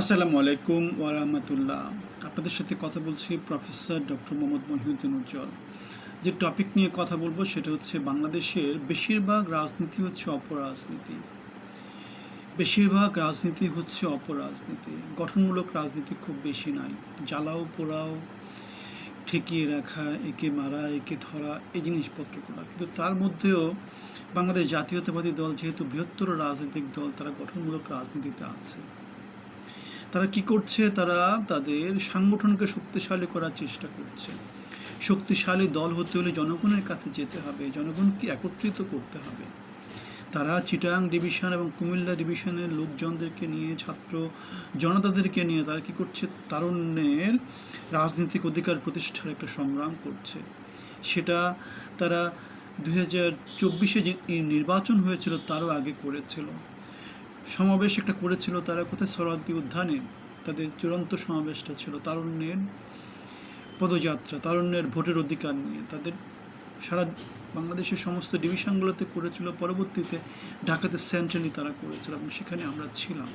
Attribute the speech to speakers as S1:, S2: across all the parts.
S1: আসসালামু আলাইকুম ওয়ারাহমাতুল্লাহ। আপনাদের সাথে কথা বলছি প্রফেসর ডক্টর মোহাম্মদ মহিউদ্দিন উজ্জ্বল। যে টপিক নিয়ে কথা বলব সেটা হচ্ছে বাংলাদেশের বেশিরভাগ রাজনীতি হচ্ছে অপরাজনীতি। বেশিরভাগ রাজনীতি হচ্ছে অপরাজনীতি। গঠনমূলক রাজনীতি খুব বেশি নাই। জ্বালাও, পোড়াও, ঠেকিয়ে রাখা, একে মারা, একে ধরা এই জিনিসপত্রগুলো। কিন্তু তার মধ্যেও বাংলাদেশ জাতীয়তাবাদী দল যেহেতু বৃহত্তর রাজনৈতিক দল, তারা গঠনমূলক রাজনীতিতে আছে। তারা কি করছে? তারা তাদের সাংগঠনকে শক্তিশালী করার চেষ্টা করছে। শক্তিশালী দল হতে হলে জনগণের কাছে যেতে হবে, জনগণকে একত্রিত করতে হবে। তারা চিটাং ডিভিশন এবং কুমিল্লা ডিভিশনের লোকজনদেরকে নিয়ে, ছাত্র জনতাদেরকে নিয়ে তারা কি করছে? তারুণ্যের রাজনৈতিক অধিকার প্রতিষ্ঠার একটা সংগ্রাম করছে। সেটা তারা দু হাজার চব্বিশে যে নির্বাচন হয়েছিল, তারও আগে করেছিল। সমাবেশ একটা করেছিল তারা, কোথায়? সরাদ্দি উদ্যানে। তাদের চূড়ান্ত সমাবেশটা ছিল তারুণ্যের পদযাত্রা, তারুণ্যের ভোটের অধিকার নিয়ে। তাদের সারা বাংলাদেশের সমস্ত ডিভিশনগুলোতে করেছিল, পরবর্তীতে ঢাকাতে সেন্ট্রালি তারা করেছিল এবং সেখানে আমরা ছিলাম।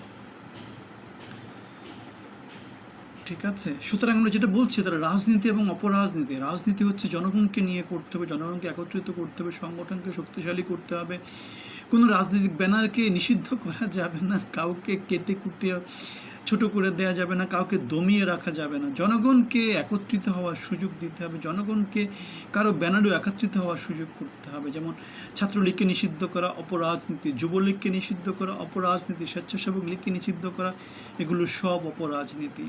S1: ঠিক আছে? সুতরাং আমরা যেটা বলছি, তারা রাজনীতি এবং অপরাজনীতি। রাজনীতি হচ্ছে জনগণকে নিয়ে করতে হবে, জনগণকে একত্রিত করতে হবে, সংগঠনকে শক্তিশালী করতে হবে। কোনো রাজনৈতিক ব্যানারকে নিষিদ্ধ করা যাবে না, কাউকে কেটে কুটে ছোট করে দেয়া যাবে না, কাউকে দমিয়ে রাখা যাবে না। জনগণকে একত্রিত হওয়ার সুযোগ দিতে হবে, জনগণকে কারও ব্যানারেও একত্রিত হওয়ার সুযোগ করতে হবে। যেমন ছাত্রলীগকে নিষিদ্ধ করা, অপরাজনীতি, যুবলীগকে নিষিদ্ধ করা, অপরাজনীতি, স্বেচ্ছাসেবক লীগকে নিষিদ্ধ করা, এগুলো সব অপরাজনীতি।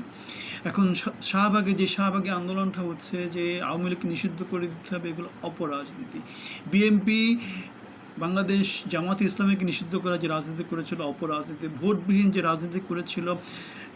S1: এখন শাহবাগে যে শাহবাগে আন্দোলনটা হচ্ছে যে আওয়ামী লীগকে নিষিদ্ধ করে দিতে হবে, এগুলো অপরাজনীতি। বিএনপি বাংলাদেশ জামাত ইসলামীকে নিষিদ্ধ করা যে রাজনীতি করেছিল, অপরাজনীতি, ভোটবিহীন যে রাজনীতি করেছিল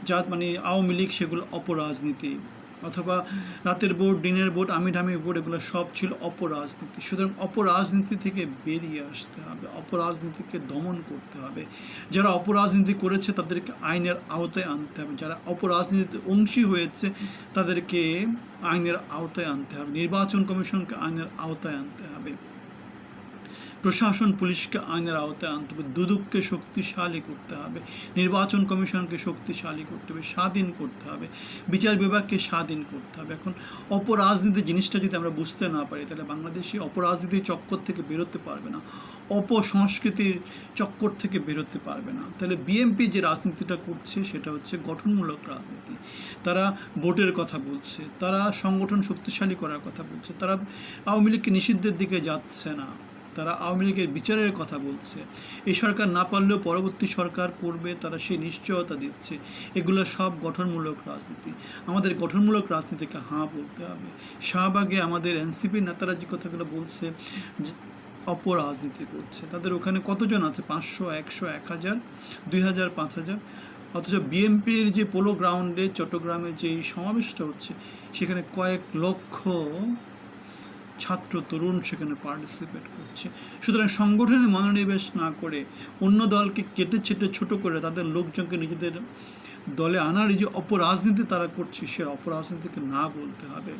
S1: যা মানে আওয়ামী লীগ, সেগুলো অপরাজনীতি। অথবা রাতের ভোট, দিনের ভোট আমি ঢামি ভোট, এগুলো সব ছিল অপরাজনীতি। সুতরাং অপরাজনীতি থেকে বেরিয়ে আসতে হবে, অপরাজনীতিকে দমন করতে হবে। যারা অপরাজনীতি করেছে, তাদেরকে আইনের আওতায় আনতে হবে। যারা অপরাজনীতিতে অংশী হয়েছে, তাদেরকে আইনের আওতায় আনতে হবে। নির্বাচন কমিশনকে আইনের আওতায় আনতে হবে। প্রশাসন পুলিশকে আইনের আওতায় আনতে হবে। দুদককে শক্তিশালী করতে হবে। নির্বাচন কমিশনকে শক্তিশালী করতে হবে, স্বাধীন করতে হবে। বিচার বিভাগকে স্বাধীন করতে হবে। এখন অপরাজনীতি জিনিসটা যদি আমরা বুঝতে না পারি, তাহলে বাংলাদেশি অপরাজনীতির চক্কর থেকে বেরোতে পারবে না। অপসংস্কৃতির চক্কর থেকে বেরোতে পারবে না। তাহলে বিএনপি যে রাজনীতিটা করছে, সেটা হচ্ছে গঠনমূলক রাজনীতি। তারা ভোটের কথা বলছে, তারা সংগঠন শক্তিশালী করার কথা বলছে, তারা আওয়ামী লীগকে নিষিদ্ধের দিকে যাচ্ছে না। তারা আওয়ামী লীগের বিচারের কথা বলছে। এই সরকার না পারলেও পরবর্তী সরকার করবে তারা সেই নিশ্চয়তা দিচ্ছে। এগুলো সব গঠনমূলক রাজনীতি। আমাদের গঠনমূলক রাজনীতিকে হাঁ বলতে হবে। শাহবাগে আমাদের এনসিপি নেতারা যে কথাগুলো বলছে অপরাজনীতি করছে, তাদের ওখানে কতজন আছে? পাঁচশো, একশো, এক হাজার, দুই হাজার, পাঁচ হাজার। অথচ বিএনপির যে পোলো গ্রাউন্ডে চট্টগ্রামে যে সমাবেশটা হচ্ছে, সেখানে কয়েক লক্ষ ছাত্র, তরুণ সেখানে পার্টিসিপেট করছে। সুতরাং সংগঠনে মনোনিবেশ না করে অন্য দলকে কেটে ছেটে ছোট করে তাদের লোকজনকে নিজেদের দলে আনার যে অপরাজনীতি তারা করছে, সে অপরাজনীতিকে না বলতে হবে।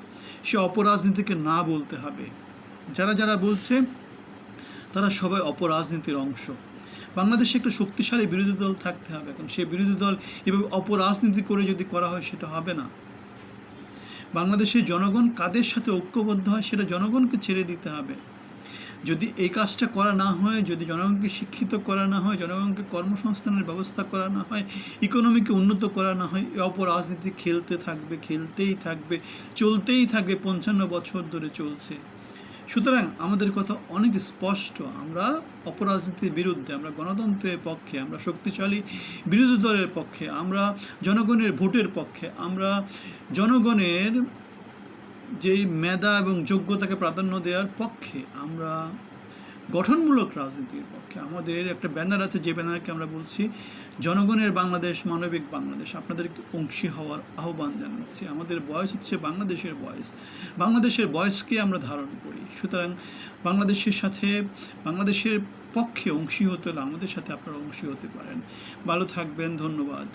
S1: সে অপরাজনীতিকে না বলতে হবে। যারা যারা বলছে, তারা সবাই অপরাজনীতির অংশ। বাংলাদেশে একটা শক্তিশালী বিরোধী দল থাকতে হবে। এখন সেই বিরোধী দল এভাবে অপরাজনীতি করে যদি করা হয়, সেটা হবে না। বাংলাদেশের জনগণ কাদের সাথে ঐক্যবদ্ধ হয় সেটা জনগণকে ছেড়ে দিতে হবে। যদি এই কাজটা করা না হয়, যদি জনগণকে শিক্ষিত করা না হয়, জনগণকে কর্মসংস্থানের ব্যবস্থা করা না হয় ইকোনমিকে উন্নত করা না হয় অপর অপরাজনীতি খেলতে থাকবে, খেলতেই থাকবে, চলতেই থাকবে, পঞ্চান্ন বছর ধরে চলছে। সুতরাং আমাদের কথা অনেক স্পষ্ট। আমরা অপরাজনীতির বিরুদ্ধে, আমরা গণতন্ত্রের পক্ষে, আমরা শক্তিশালী বিরোধী দলের পক্ষে, আমরা জনগণের ভোটের পক্ষে, আমরা জনগণের যেই মেধা এবং যোগ্যতাকে প্রাধান্য দেওয়ার পক্ষে আমরা গঠনমূলক রাজনীতির পক্ষে। আমাদের একটা ব্যানার আছে, যে ব্যানারকে আমরা বলছি, জনগণের বাংলাদেশ, মানবিক বাংলাদেশ। আপনাদের অংশী হওয়ার আহ্বান জানাচ্ছি। আমাদের বয়স হচ্ছে বাংলাদেশের বয়স। বাংলাদেশের বয়সকে আমরা ধারণ করি। সুতরাং বাংলাদেশের সাথে, বাংলাদেশের পক্ষে অংশী হতে হলে আমাদের সাথে আপনারা অংশী হতে পারেন। ভালো থাকবেন, ধন্যবাদ।